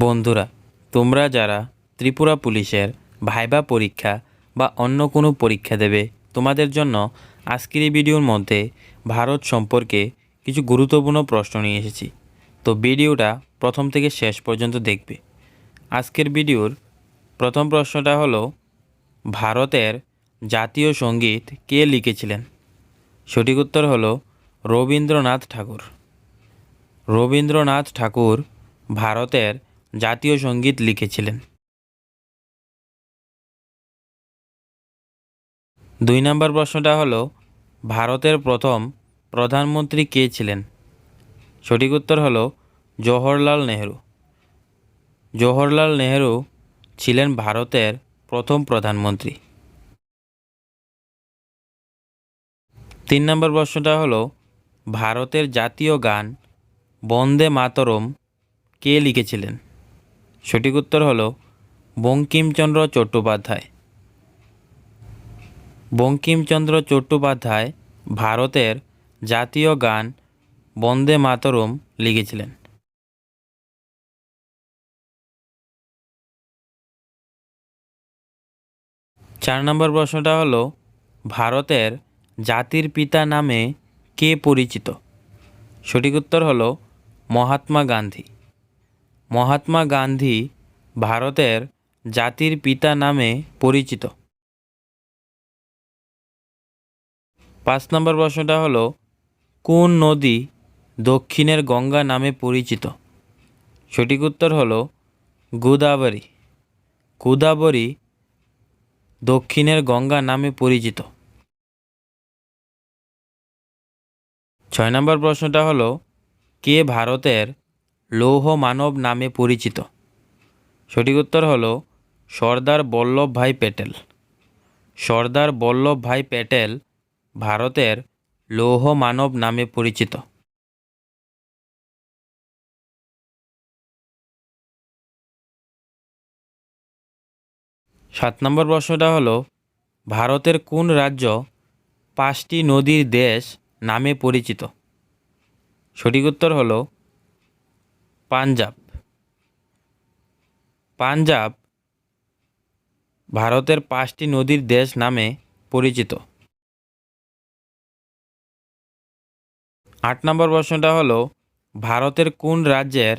বন্ধুরা, তোমরা যারা ত্রিপুরা পুলিশের ভাইবা পরীক্ষা বা অন্য কোনো পরীক্ষা দেবে, তোমাদের জন্য আজকের এই ভিডিওর মধ্যে ভারত সম্পর্কে কিছু গুরুত্বপূর্ণ প্রশ্ন নিয়ে এসেছি। তো ভিডিওটা প্রথম থেকে শেষ পর্যন্ত দেখবে। আজকের ভিডিওর প্রথম প্রশ্নটা হলো, ভারতের জাতীয় সংগীত কে লিখেছিলেন? সঠিক উত্তর হলো রবীন্দ্রনাথ ঠাকুর। রবীন্দ্রনাথ ঠাকুর ভারতের জাতীয় সংগীত লিখেছিলেন। দুই নম্বর প্রশ্নটা হলো, ভারতের প্রথম প্রধানমন্ত্রী কে ছিলেন? সঠিক উত্তর হলো, জওহরলাল নেহেরু। জওহরলাল নেহেরু ছিলেন ভারতের প্রথম প্রধানমন্ত্রী। তিন নম্বর প্রশ্নটা হলো, ভারতের জাতীয় গান বন্দে মাতরম কে লিখেছিলেন? সঠিক উত্তর হলো বঙ্কিমচন্দ্র চট্টোপাধ্যায়। বঙ্কিমচন্দ্র চট্টোপাধ্যায় ভারতের জাতীয় গান বন্দে মাতরম লিখেছিলেন। চার নম্বর প্রশ্নটা হলো, ভারতের জাতির পিতা নামে কে পরিচিত? সঠিক উত্তর হলো মহাত্মা গান্ধী। মহাত্মা গান্ধী ভারতের জাতির পিতা নামে পরিচিত। পাঁচ নম্বর প্রশ্নটা হলো, কোন নদী দক্ষিণের গঙ্গা নামে পরিচিত? সঠিক উত্তর হলো, গোদাবরী। গোদাবরী দক্ষিণের গঙ্গা নামে পরিচিত। ছয় নম্বর প্রশ্নটা হলো, কে ভারতের লৌহ মানব নামে পরিচিত। সঠিক উত্তর হলো সর্দার বল্লভভাই প্যাটেল। সর্দার বল্লভভাই প্যাটেল ভারতের লৌহ মানব নামে পরিচিত। সাত নম্বর প্রশ্নটা হলো, ভারতের কোন রাজ্য পাঁচটি নদীর দেশ নামে পরিচিত? সঠিক উত্তর হলো পাঞ্জাব। পাঞ্জাব ভারতের পাঁচটি নদীর দেশ নামে পরিচিত। আট নম্বর প্রশ্নটা হলো, ভারতের কোন রাজ্যের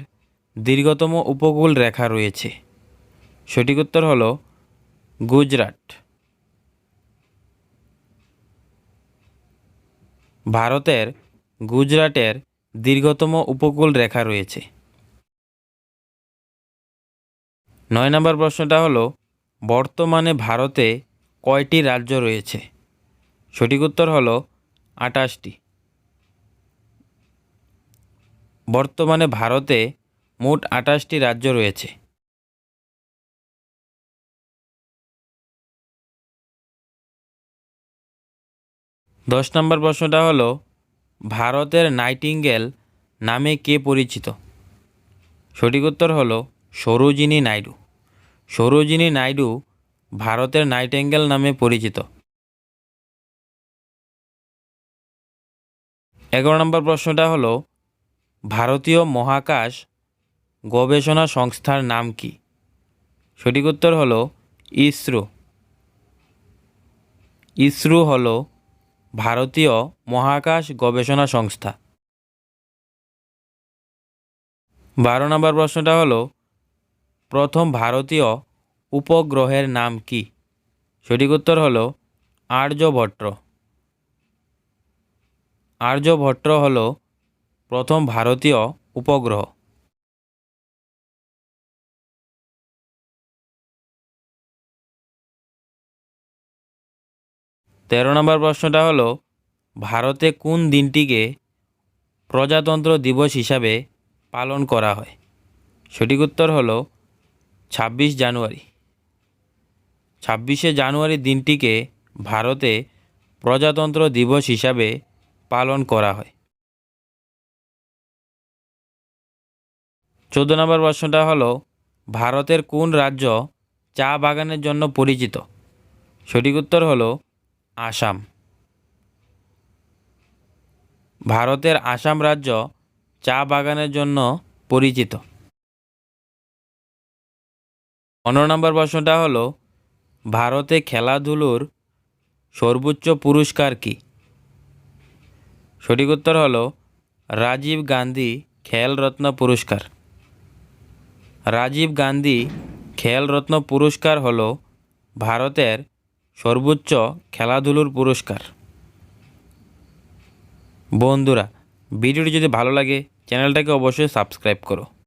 দীর্ঘতম উপকূল রেখা রয়েছে? সঠিক উত্তর হলো, গুজরাট। ভারতের গুজরাটের দীর্ঘতম উপকূল রেখা রয়েছে। নয় নম্বর প্রশ্নটা হলো, বর্তমানে ভারতে কয়টি রাজ্য রয়েছে? সঠিক উত্তর হলো, আটাশটি। বর্তমানে ভারতে মোট আটাশটি রাজ্য রয়েছে। দশ নম্বর প্রশ্নটা হলো, ভারতের নাইটিঙ্গেল নামে কে পরিচিত? সঠিক উত্তর হলো সরোজিনী নাইডু। সরোজিনী নাইডু ভারতের নাইটেঙ্গেল নামে পরিচিত। এগারো নম্বর প্রশ্নটা হলো, ভারতীয় মহাকাশ গবেষণা সংস্থার নাম কি? সঠিক উত্তর হলো ইসরো। ইসরো হলো ভারতীয় মহাকাশ গবেষণা সংস্থা। বারো নম্বর প্রশ্নটা হলো প্রথম ভারতীয় উপগ্রহের নাম কি? সঠিক উত্তর হল আর্যভট্ট। আর্যভট্ট হল প্রথম ভারতীয় উপগ্রহ। তেরো নম্বর প্রশ্নটা হলো, ভারতে কোন দিনটিকে প্রজাতন্ত্র দিবস হিসাবে পালন করা হয়? সঠিক উত্তর হলো ছাব্বিশ জানুয়ারি। ছাব্বিশে জানুয়ারি দিনটিকে ভারতে প্রজাতন্ত্র দিবস হিসাবে পালন করা হয়। চোদ্দ নম্বর প্রশ্নটা হলো, ভারতের কোন রাজ্য চা বাগানের জন্য পরিচিত? সঠিক উত্তর হলো, আসাম। ভারতের আসাম রাজ্য চা বাগানের জন্য পরিচিত। পনেরো নম্বর প্রশ্নটা হলো, ভারতে খেলাধুলোর সর্বোচ্চ পুরস্কার কি? সঠিক উত্তর হলো, রাজীব গান্ধী খেলরত্ন পুরস্কার। রাজীব গান্ধী খেলরত্ন পুরস্কার হলো ভারতের সর্বোচ্চ খেলাধুলোর পুরস্কার। বন্ধুরা, ভিডিওটি যদি ভালো লাগে, চ্যানেলটাকে অবশ্যই সাবস্ক্রাইব করো।